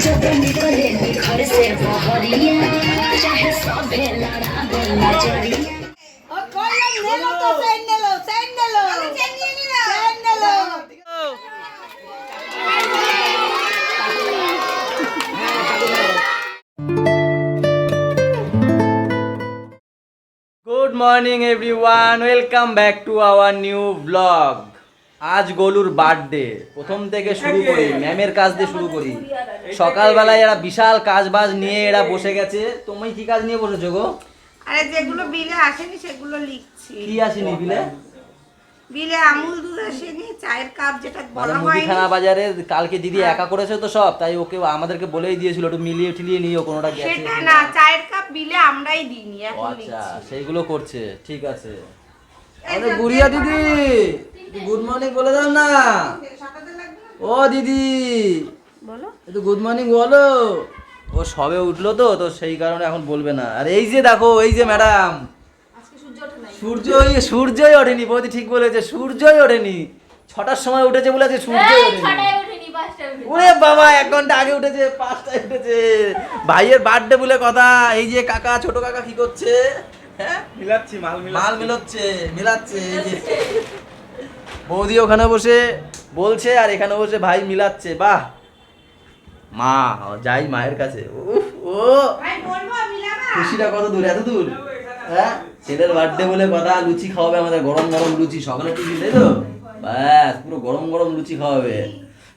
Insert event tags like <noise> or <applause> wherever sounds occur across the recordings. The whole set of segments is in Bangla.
जब निकले घर से बहरिया चाहे सभे लड़ावे नजरिया নেলো তো চেন নেলো চেন নেলো চেন নিয়ে নিলাম chain নেলো good morning everyone welcome back to our new blog আজ গোলুর বার্থডে। প্রথম থেকে শুরু করি ম্যামের কাজ দিয়ে শুরু করি। সকালবেলায় এরা বিশাল কাজ বাজ নিয়ে এরা বসে গেছে। তুমি কি কাজ নিয়ে বসেছো গো? আরে যেগুলো বিলে আসেনি সেগুলো লিখছি। কি আসেনি বিলে? বিলে আমুল দুধ আসেনি চায়ের কাপ যেটা মানে বলা হয়নি। মুদিখানা বাজারে কালকে দিদি একা করেছে তো সব তাই ওকে আমাদেরকে বলেই দিয়েছিল একটু মিলিয়ে ঠিলিয়ে নিও কোনোটা গেছে সেটা না চায়ের কাপ বিলে আমরাই দিইনি এখন আচ্ছা সেইগুলো করছে ঠিক আছে। আরে গুড়িয়া দিদি! গুড মর্নিং বলে দাও না। ও দিদি। বলো। একটু গুড মর্নিং বলো। ও সবে উঠল তো তো সেই কারণে এখন বলবে না। আর এই যে দেখো এই যে ম্যাডাম সূর্যই সূর্যই ওঠেনি বৌদি ঠিক বলেছে সূর্যই ওঠেনি। ছটার সময় উঠেছে বলেছে সূর্যই ওঠেনি। ওরে বাবা এক ঘণ্টা আগে উঠেছে পাঁচটায় উঠেছে। ভাইয়ের বার্থডে বলে কথা এই যে কাকা ছোট কাকা কি করছে? হ্যাঁ? মিলাচ্ছি মাল মাল মিলাচ্ছে মিলাচ্ছে এই যে। বৌদি ওখানে বসে বলছে আর এখানে বসে ভাই মিলাচ্ছে বাহ। মা যাই মায়ের কাছে। ও। খুশিটা কত দূর এত দূর? হ্যাঁ? ছেলের বার্থডে বলে কথা লুচি খাওয়াবে আমাদের গরম গরম লুচি সকালে টিফিন তাই তো? ব্যাস পুরো গরম গরম লুচি খাওয়াবে।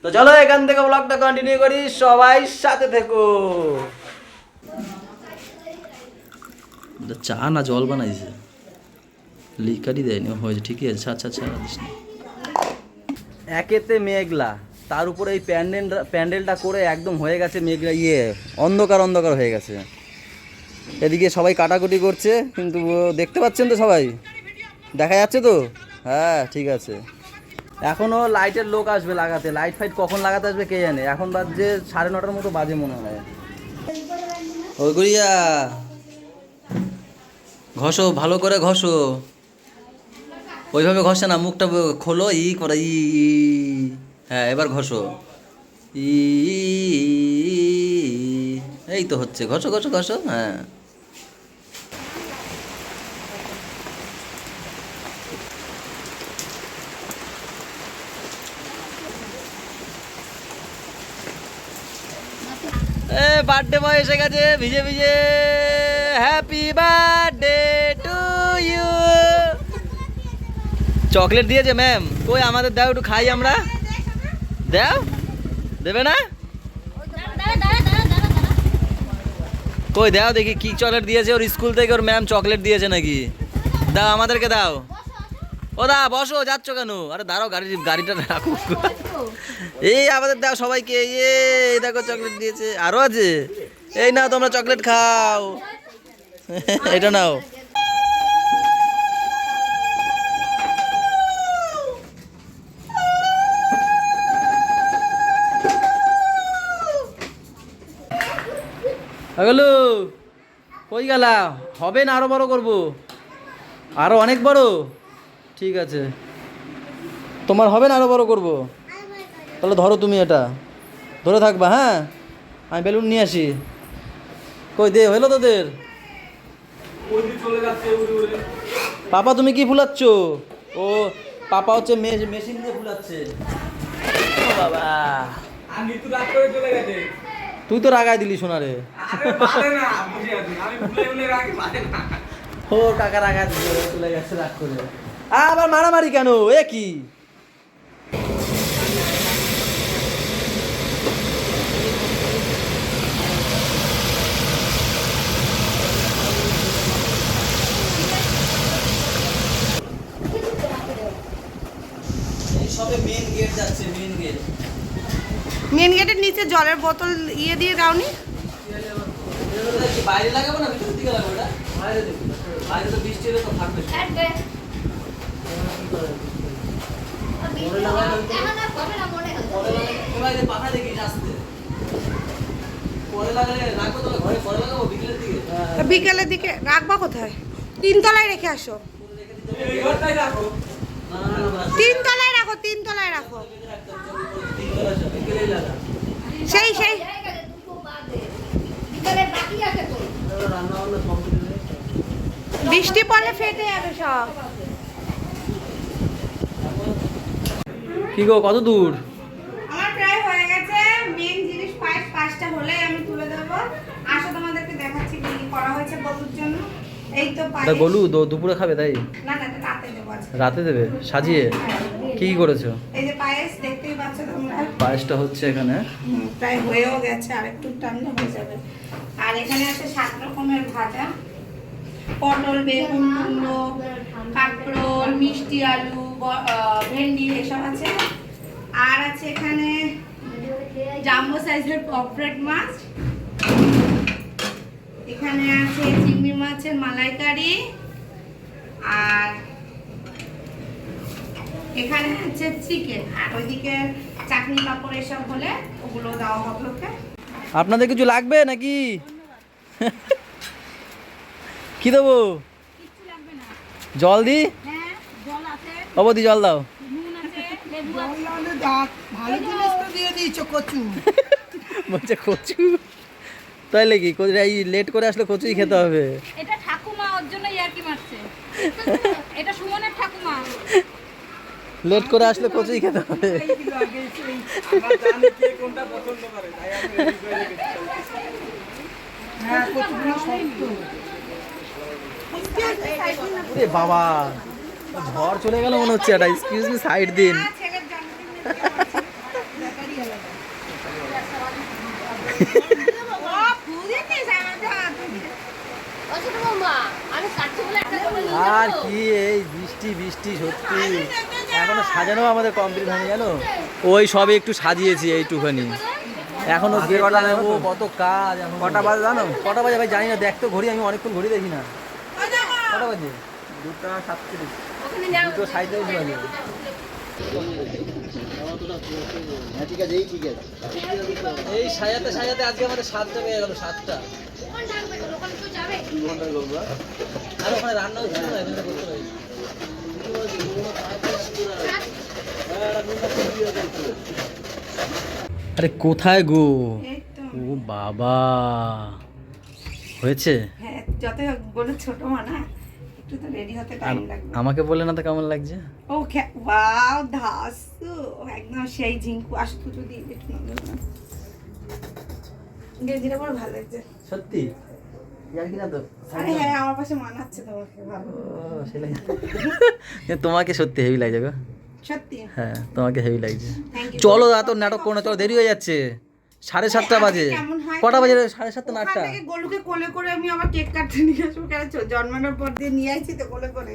তো চলো এখান থেকে ব্লগটা কন্টিনিউ করি সবাই সাথে থেকো। চা না জল বানাইছে? লিকারি দেয়নি হয়েছে ঠিকই আছে আচ্ছা আচ্ছা দিস না। একেতে মেঘলা। তার উপরে এই প্যান্ডেল, প্যান্ডেলটা করে একদম হয়ে গেছে মেঘলা ইয়ে। অন্ধকার অন্ধকার হয়ে গেছে। এদিকে সবাই কাটাকুটি করছে, কিন্তু দেখতে পাচ্ছেন তো সবাই? দেখা যাচ্ছে তো? হ্যাঁ ঠিক আছে। এখনও লাইটের লোক আসবে লাগাতে। লাইট ফাইট কখন লাগাতে আসবে কে জানে? এখন বাজছে সাড়ে নটার মতো বাজে মনে হয়। ওই গুড়িয়া। ঘষো, ভালো করে ঘষো। ওইভাবে ঘষে না, মুখটা খোলো, ই করে, ই। হ্যাঁ এবার ঘষো ই এই তো হচ্ছে, ঘষো ঘষো ঘষো হ্যাঁ বার্থডে বয় এসে গেছে, ভিজে ভিজে, happy birthday to you chocolate দিয়েছে ম্যাম কই, আমাদের দাও একটু খাই আমরা। দাও। দেবে না? কই, দাও দেখি কি চকলেট দিয়েছে ওর স্কুল থেকে, ওর ম্যাম চকলেট দিয়েছে নাকি? দাও, আমাদেরকে দাও। ও দা, বসো, যাচ্ছ কেন? আরে দাঁড়াও, গাড়ি, গাড়িটা রাখো। এই আমাদের দাও সবাইকে ইয়ে দেখো চকলেট দিয়েছে। আরও আছে? এই নাও, তোমরা চকলেট খাও। এটা নাও। গেলো কই গেলা? হবে না আরও বড় করব। আরও অনেক বড়? ঠিক আছে। তোমার হবে না আরও বড় করব? তাহলে ধরো তুমি এটা। ধরে থাকবা হ্যাঁ? আমি বেলুন নিয়ে আসি। কই দে, হলো তোদের? পাপা, তুমি কি ফুলাচ্ছ? ও, পাপা হচ্ছে মেশিন দিয়ে ফুলাচ্ছে। বাবা। আর নিতু রাত করে চলে গেছে। তুই তো রাগাই দিলি সোনারে আরে পারে না বুঝে আছি আমি ভুলে ভুলে রাখি পারে না। ও কাকা রাগাই দিল চলে গেছে রাগ করে। আবার মারামারি কেন? এ কি? এই সবে মেন গেট যাচ্ছে মেন গেট মেন গেটের নিচে জলের বোতল ইয়ে দিয়ে দাওনি। বাইরে লাগাবো না ভিতরের দিকে লাগাবো এটা? বাইরে বাইরে তো বৃষ্টি হলে তো থাকবে। পাখা দেখিস আসতে রাখব তো ঘরে পরে লাগাবো বিকেলের দিকে? রাখবা কোথায়? তিনতলায় রেখে আসো। তিনতলায় রাখো তিনতলায় রাখো। সেই সেই। বৃষ্টি পড়লে ফেটে যাবে সব। কি গো কত দূর? আমার প্রায় হয়ে গেছে। মেন জিনিস পাঁচ পাঁচটা হলে আমি তুলে দেব। আসো তোমাদেরকে দেখাচ্ছি কি করা হয়েছে জন্য। এই তো গলু দুপুরে খাবে তাই? না না রাতে দেব রাতে দেবে? সাজিয়ে? হ্যাঁ, কি করেছ? এই যে পায়েস পায়েসটা হচ্ছে এখানে। প্রায় হয়েও গেছে, আর একটু টানলে হয়ে যাবে। আর এখানে আছে সাত রকমের ভাজা। পটল, বেগুন, কুমড়ো, কাঁকরোল, মিষ্টি আলু ভেন্ডি, এসব আছে। আর আছে এখানে জাম্বো সাইজের পপরেট মাছ। এখানে আছে চিংড়ি মাছের মালাইকারি। আর এখানে হচ্ছে চিকেন। আর ওইদিকে চাটনি পাঁপড় এসব হলে ওগুলো দেওয়া হবে ওকে। আপনাদের কিছু লাগবে নাকি? কি দেবো? জল দি? হ্যাঁ জল অবধি জল দাও। নুন আছে লেবু আছে। ভালো জিনিস তো দিয়ে দিয়েছ কচু। <laughs> বলছে কচু। তাইলে কি এই লেট করে আসলে কচুই খেতে হবে। এটা ঠাকুমা ওর জন্য ইয়ার্কি মারছে। <laughs> এটা লেট করে আসলে কচুই খেতে হবে। বাবা, ঝড় চলে গেল মনে হচ্ছে এটা। এক্সকিউজ মি সাইড দিন। আর কি এই বৃষ্টি বৃষ্টি, সত্যি। এখনও সাজানো আমাদের কমপ্লিট হয়নি জানো? ওই সবে একটু সাজিয়েছি এইটুখানি। এখনও কটা লাগাবো কত কাজ এখনও। কটা বাজে জানো? কটা বাজে ভাই জানি না দেখ তো ঘড়ি আমি অনেকক্ষণ ঘড়ি দেখি না। কটা বাজে? দুটা সাতত্রিশ। দুটো সাঁইত্রিশ বাজে। এই সাজাতে সাজাতে আজকে আমাদের সাতটা বেজে গেল সাতটা। আর ওখানে রান্না হচ্ছে করতে আরে কোথায় গো? ও বাবা। হয়েছে? হ্যাঁ, যতই হোক বলে ছোট মা না একটু তো রেডি হতে টাইম লাগবে। আমাকে বললে না তো কেমন লাগছে? ও ওয়াও ধাসু। একদম সেই ঝিঙ্কু। আসো তো যদি একটু। গেঞ্জিটা বড় ভালো লাগছে। সত্যি? না তো। আরে হ্যাঁ আমার পাশে মানাচ্ছে তোমাকে। ভালো। ও, তোমাকে সত্যি হেভি লাগছে গো। সত্যি। হ্যাঁ তোমাকে হেভি লাগছে. চলো এত নাটক করো চলো দেরি হয়ে যাচ্ছে। সাড়ে সাতটা বাজে। কটা বাজে সাড়ে সাতটা না আটটা? গোলুকে কোলে করে আমি আবার কেক কাটতে নিয়ে আসব। কেন জন্মানোর পর দিয়ে নিয়ে আসছি তো কোলে করে।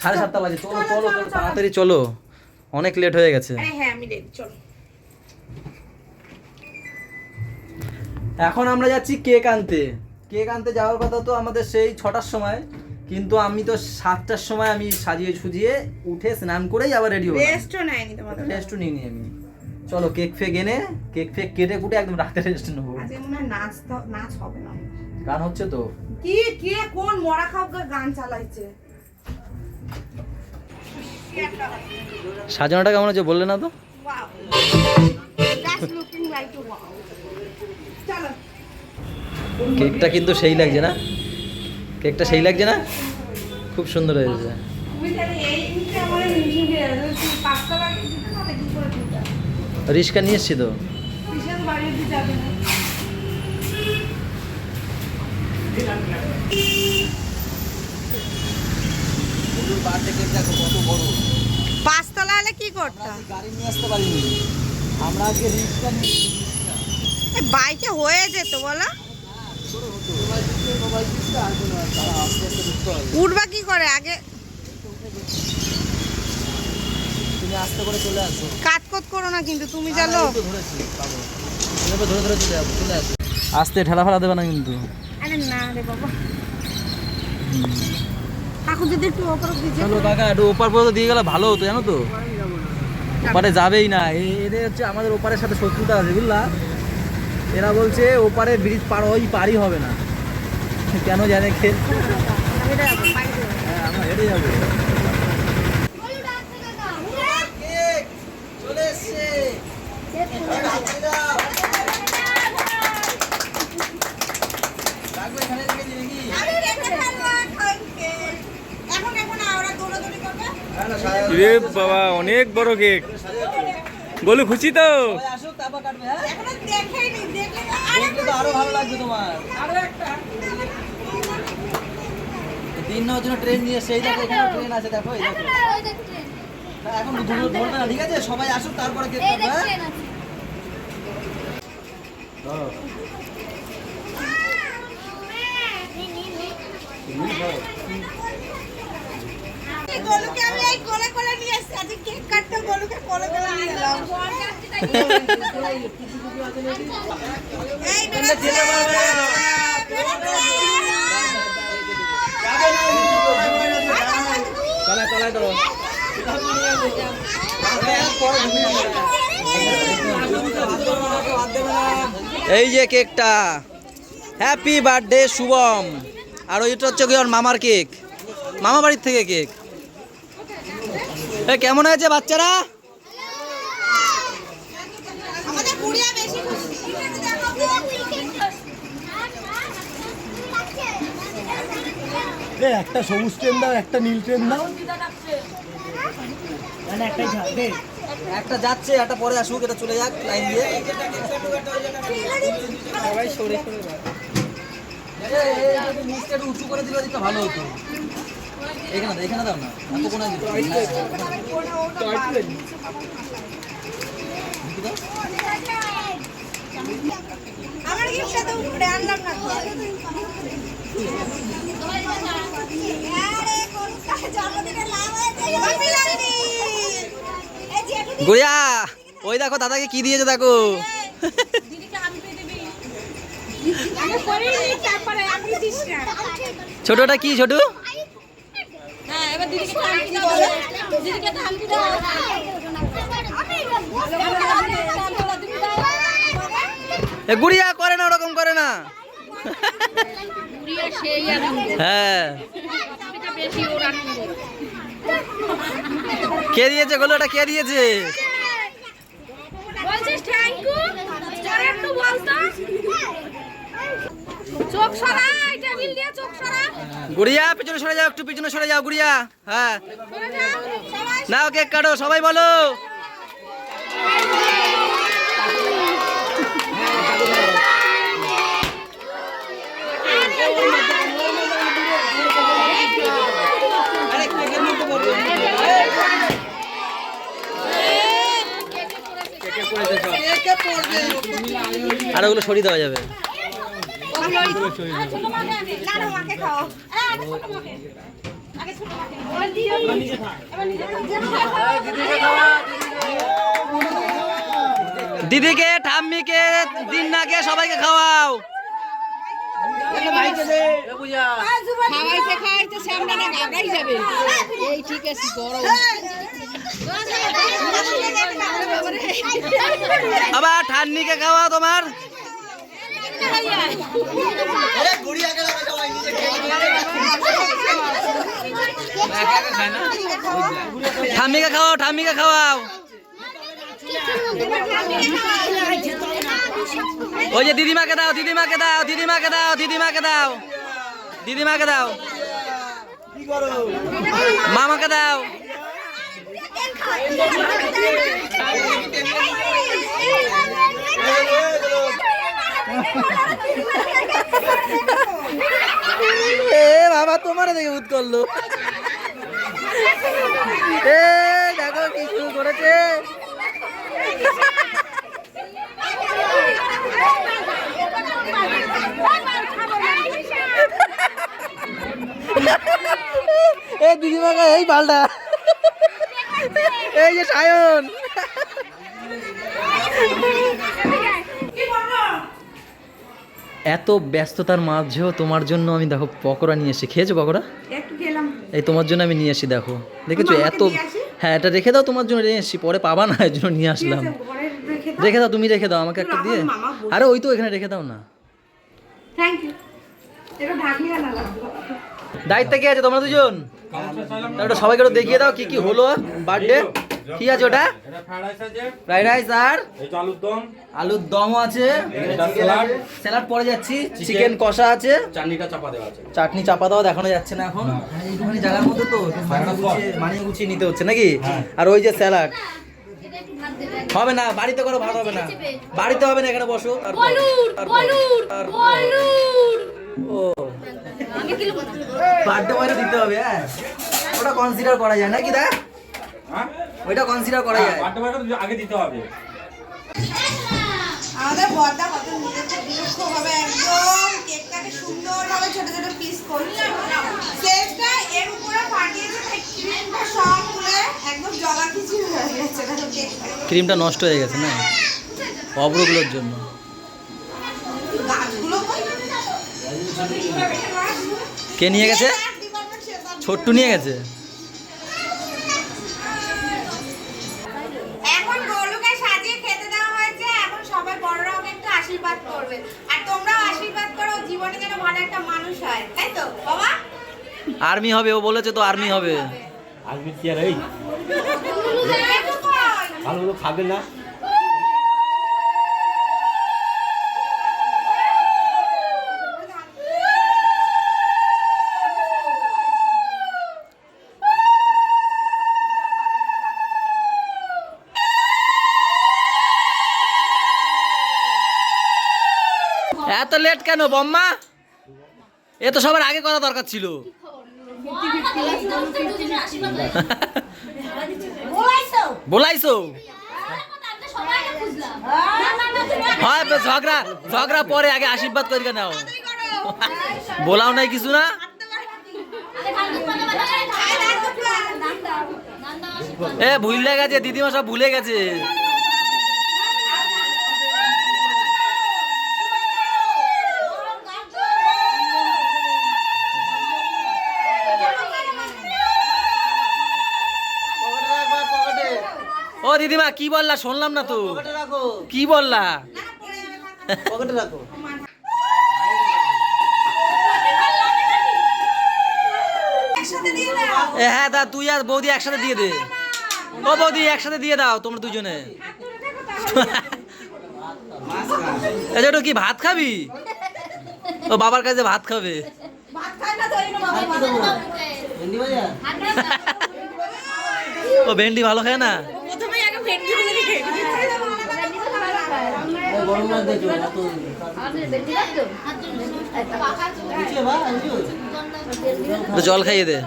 সাড়ে সাতটা বাজে। চলো চলো। তাড়াতাড়ি চলো। অনেক লেট হয়ে গেছে। হ্যাঁ আমি রেডি চলো। এখন আমরা যাচ্ছি কেক আনতে। কেক আনতে যাওয়ার কথা তো আমাদের সেই ছটার সময়। কিন্তু আমি তো সাতটার সময় আমি সাজিয়ে সুজিয়ে উঠে স্নান করেই আবার রেডি হলাম। রেস্টও নেয়নি তোমাদের। রেস্টও নিইনি আমি। চলো কেক ফেক এনে কেক ফেক কেটে কুটে একদম রাতে রেস্ট নেব। আজকে মনে হয় নাচ নাচ হবে না। গান হচ্ছে তো। কি কে কোন মরা খাও গান চালাইছে? সাজানোটা কেমন হচ্ছে বললে না তো? কেকটা কিন্তু সেই লাগছে না? কেকটা সেই লাগছে না? খুব সুন্দর হয়েছে রিস্কা নিয়ে এসছি তো। পাঁচতলা হলে কি করতাম? গাড়ি নিয়ে আসতে পারিনি আমরা আজকে নিয়ে বাইকে হয়ে যেত বলো। উঠবা কি করে? আগে তুমি আস্তে করে চলে আসো কাটকট করো না কিন্তু তুমি জানো। এই তো ধরেছি পাবো এভাবে ধরে ধরে চলে যাব চলে আসো। আস্তে ঠেলা ফেলা দেবে না কিন্তু। আরে না রে বাবা। কাকু যদি একটু ওপর দিচ্ছে চলো কাকা একটু ওপার পর্যন্ত দিয়ে গেলে ভালো হতো জানো তো? ওপারে যাবেই না। এদের হচ্ছে আমাদের ওপারের সাথে শত্রুতা আছে বুঝলা? এরা বলছে ওপারে ব্রিজ পার ওই পারই হবে না। কেন জানে খে হ্যাঁ আমরা হেঁটে যাব। ওরে বাবা অনেক বড় কেক। গোলু খুশি তো? আসুক তারপর কাটবে হ্যাঁ বলতে তো আরও ভালো লাগবে তোমার। দিন নেওয়ার জন্য ট্রেন নিয়ে সেই দেখো এখানে ট্রেন আছে দেখো এই দেখো। এখন ধরবে ধরবে না ঠিক আছে? সবাই আসুক তারপরে কেক কাটবে হ্যাঁ? গলুকে আমি এই কোলে কোলে নিয়ে এসেছি। আজকে কেক কাটতে গলুকে কোলে কোলে নিয়ে এলাম। এই যে কেকটা। Happy birthday Shubham. আর ওইটা হচ্ছে মামার কেক। মামা বাড়ির থেকে কেক। কেমন আছে বাচ্চারা আমাদের গুড়িয়া বেশি খুশি একটা সবুজ ট্রেন দাও একটা নীল ট্রেন দাও। একটা যাচ্ছে একটা পরে আসুক এটা চলে যাক লাইন দিয়ে। সবাই সরে সরে নিচটা একটু উঁচু করে দিলে দিতে ভালো হতো। এখানে দাও এখানে দাও না এত আমার গিফটটা তো উপরে আনলাম না গুড়িয়া ওই দেখো দাদাকে কি দিয়েছে দেখো। ছোটটা কি ছোট? হ্যাঁ এবার দিদিকে গুড়িয়া করে না ওরকম করে না। হ্যাঁ। কে দিয়েছে গোলো? ওটা কে দিয়েছে? গুড়িয়া পিছনে সরে যাও একটু পিছনে সরে যাও গুড়িয়া। হ্যাঁ। নাও কেক কাটো সবাই বলো। আর ওগুলো সরিয়ে দেওয়া যাবে। দিদিকে ঠাম্মিকে দিন্নাকে সবাইকে খাওয়াও। খাওয়াইতে খাওয়াইতে সামনে না গাগাই যাবে। এই ঠিক আছে গরম। আবার ঠান্নিকে খাওয়া তোমার ঠাম্মিকে খাওয়াও ঠাম্মিকে খাওয়াও। ওই যে দিদিমাকে দাও দিদিমাকে দাও দিদিমাকে দাও দিদিমাকে দাও। দিদিমাকে দাও। মামাকে দাও। এ বাবা, তোমার দেখে ভূত করল। এ, দেখো কি শুরু করেছে। দিদিমাকে এই পাল্টা এই যে সায়ন। এত ব্যস্ততার মাঝেও তোমার জন্য আমি দেখো পকোড়া নিয়ে এসেছি। খেয়েছো পকোড়া? এই তোমার জন্য আমি নিয়ে এসেছি দেখো। দেখেছ এত হ্যাঁ এটা রেখে দাও তোমার জন্য নিয়ে এসেছি। পরে পাবা না এর জন্য নিয়ে আসলাম। রেখে দাও তুমি রেখে দাও আমাকে একটা দিয়ে। আরে ওই তো এখানে রেখে দাও না। থ্যাংক ইউ দায়িত্বে কে আছে তোমরা দুজন? ওটা সবাইকে একটু দেখিয়ে দাও কি কি হলো বার্থডে কি আছে ওটা? এটা ফ্রাইড রাইস আছে। ফ্রাইড রাইস আর? এই তো আলুর দম। আলুর দমও আছে। স্যালাড পরে যাচ্ছি। চিকেন কষা আছে। চাটনিটা চাপা দেওয়া আছে। চাটনি চাপা দেওয়া দেখানো যাচ্ছে না এখন। এইটুখানি জায়গার মধ্যে তো মানিয়ে গুছিয়ে নিতে হচ্ছে নাকি? আর ওই যে স্যালাড হবে না বাড়িতে করো ভালো হবে না। বাড়িতে হবে না এখানে বসো তারপর তারপর। তারপর। ও। বার্থডে বয়টা দিতে হবে হ্যাঁ। ওটা কনসিডার করা যায় নাকি দা? হ্যাঁ? ওইটা কনসিডার করা যায়। বার্থডে বয়টা আগে দিতে হবে। আমাদের বর্দা কত নিজেকে বিরক্ত হবে একদম। কেকটাকে সুন্দরভাবে ছোট ছোট পিস শেষটা এর উপরে ফাটিয়েছে ক্রিমটা সব ক্রিমটা নষ্ট হয়ে গেছে না? অব্রগুলোর জন্য। কে নিয়ে গেছে? ছোট্টু নিয়ে গেছে? এখন গোলুকে সাজিয়ে খেতে দেওয়া হয়েছে এখন সবাই বড়রা ওকে একটু আশীর্বাদ করবে। আর তোমরাও আশীর্বাদ করো জীবনে যেন ভালো একটা মানুষ হয় তাই তো বাবা? আর্মি হবে ও বলেছে তো আর্মি হবে। আজকে কি আর এই? ভালো খাবে না? এত লেট কেন, বম্মা? এ তো সবার আগে করা দরকার ছিল। বলাইছো? হয় ঝগড়া ঝগড়া পরে আগে আশীর্বাদ করি কেন বলাও নাই কিছু না? এ, ভুলে গেছে, দিদিমা সব ভুলে গেছে। দিদিমা কি বললা? শুনলাম না তো। কি বললা? হ্যাঁ দা তুই আর বৌদি একসাথে দিয়ে দে। ও বৌদি একসাথে দিয়ে দাও তোমরা দুজনে। একটু কি ভাত খাবি? ও বাবার কাছে ভাত খাবে। ও ভেন্ডি ভালো খায় না? জল খাইয়ে দে।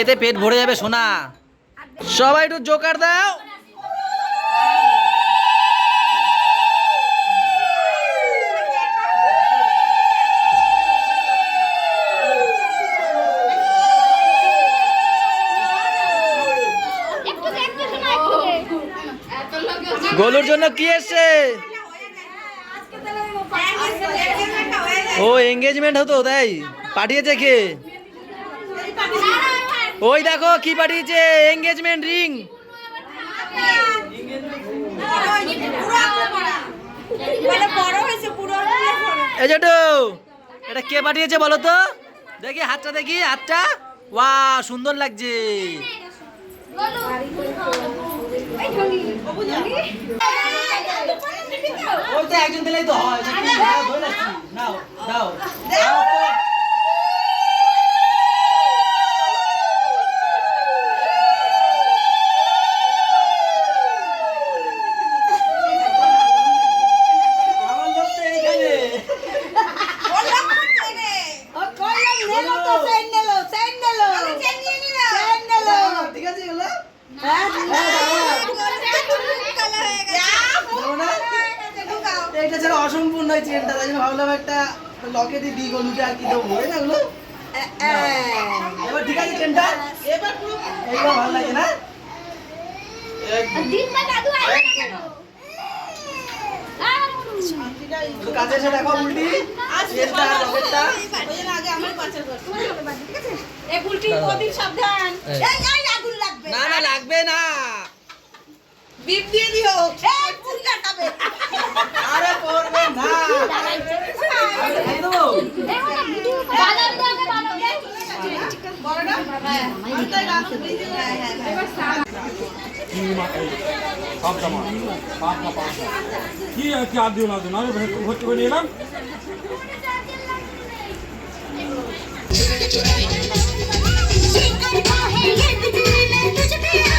এতে পেট ভরে যাবে সোনা। সবাই একটু জোকার দাও। গোলুর জন্য কি এসছে? ও এঙ্গেজমেন্ট হতো, তাই? পাঠিয়েছে কে? ওই দেখো, কি পাঠিয়েছে? এঙ্গেজমেন্ট রিং এটা কে পাঠিয়েছে বলো তো? দেখি হাতটা দেখি হাতটা। ওয়া সুন্দর লাগছে। ওই তো একজন দিলেই তো হয়। নাও দাও আমার লোক তো এইখানে ঠিক আছে এগুলো এইটা ছাড়া অসম্পূর্ণ এই চেনটা তাই জন্য ভাবলাম একটা দিই আর কি দেবো? না এগুলো এবার ঠিক আছে চেনটা এবার এইগুলো ভালো লাগে না? তো কাছে এসে দেখো উল্টি। চেনটা আর লকেটটা না না লাগবে না বিপ দিয়ে দিও এই পুরিটা খাবে আরে পড়বে না এই দেবো? বড়টা হ্যাঁ ওটাই అరే పోర్వే నా ఐదు బాగా బాగా బాగా బోర్డ అంతే కాదు బిజీ పాప పాప పాప ఈ యాకి ఆది ఉన్నా దునా హొట్టి కొనేలా करता है ये दिल में तुझ पे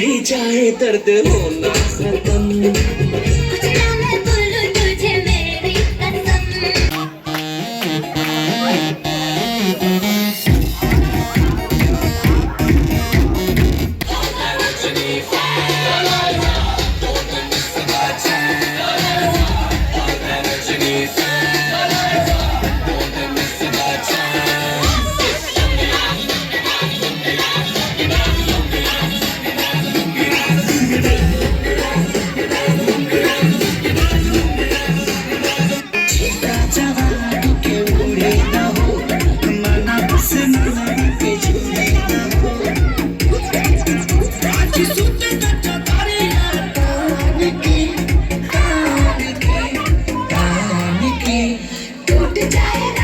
जाए दर्द होना खत्म। Jai Jai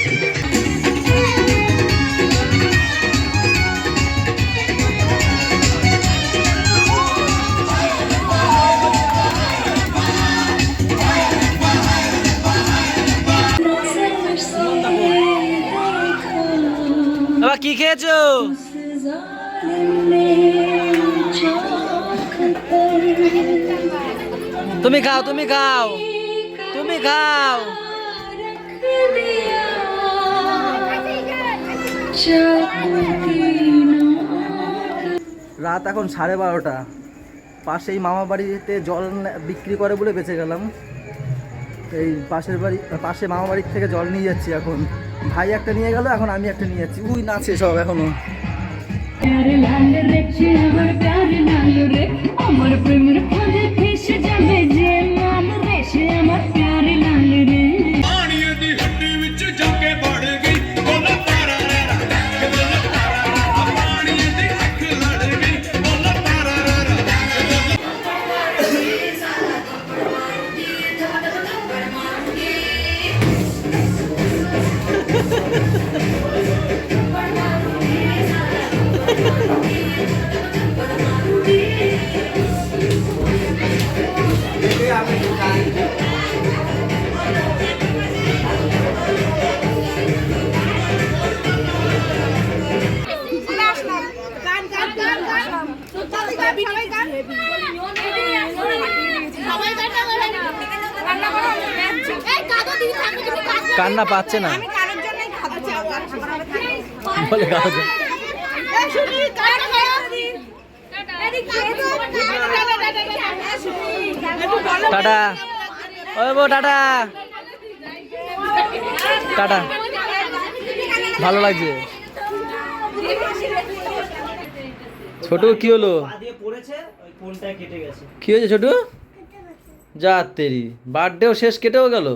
কি খেয়েছো? তুমি খাও তুমি খাও তুমি খাও। রাত এখন সাড়ে বারোটা। পাশেই মামা বাড়িতে জল বিক্রি করে বলে বেঁচে গেলাম। এই পাশের বাড়ি, পাশে মামা বাড়ির থেকে জল নিয়ে যাচ্ছি এখন। ভাই একটা নিয়ে গেল, এখন আমি একটা নিয়ে যাচ্ছি। উই, নাচে সব এখনও। আমার প্রেমের ফলে ফেসে যাবে যে মান রেসে আমার কান্না পাচ্ছে না। খাবার বলে টাটা। ওই বো টাটা। টাটা। ভালো লাগছে। ছোট কি হলো? কি হয়েছে ছোট? যা তেরি। বার্থডেও শেষ কেটেও গেল।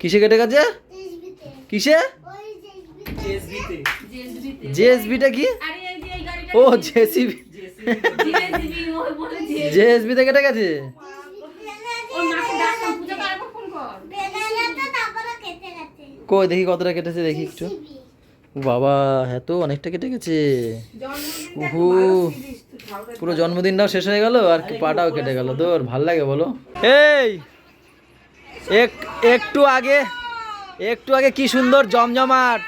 কিসে কেটে গেছে? কিসে? জেএসবিটা কি? ও জেসিবি। জেএসবিতে কেটে গেছে? কই দেখি কতটা কেটেছে দেখি একটু। বাবা হ্যাঁ তো অনেকটা কেটে গেছে। উহু। পুরো জন্মদিনটাও শেষ হয়ে গেল আর কি পাটাও কেটে গেল তোর ভালো লাগে বলো। এই! এক, একটু আগে একটু আগে কি সুন্দর জমজমাট।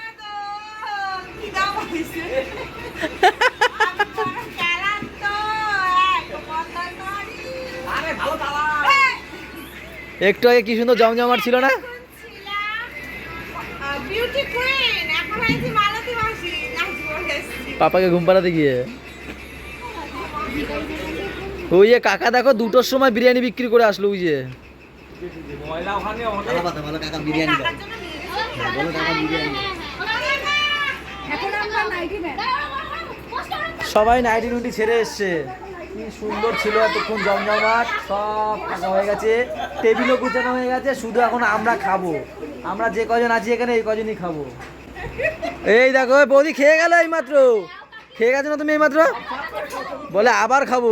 একটু আগে কি সুন্দর জমজমাট ছিল না? পাপাকে ঘুম পাড়াতে গিয়ে। ওই যে কাকা দেখো দুটোর সময় বিরিয়ানি বিক্রি করে আসলো, ওই যে। জন্য নিয়ে গেছি। সবাই নাইটি নুটি ছেড়ে এসছে। কি সুন্দর ছিল এতক্ষণ জমজমাট সব ফাঁকা হয়ে গেছে। টেবিলও গুছানো হয়ে গেছে শুধু এখন আমরা খাব। আমরা যে কজন আছি এখানে এই কজনই খাব। এই দেখো ওই বৌদি খেয়ে গেল এই মাত্র খেয়ে গেছো না তুমি এই মাত্র বলে আবার খাব।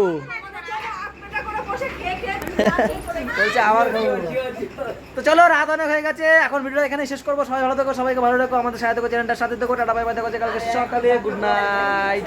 বলছে, আবার তো চলো, রাত অনেক হয়ে গেছে। এখন ভিডিও এখানে শেষ করব। সবাই ভালো থাকো, সবাইকে ভালো রাখো। আমাদের সাথে চ্যানেলটার সাথে থাকো। টাটা বাই বাই দেখো কালকে সকালে। Good night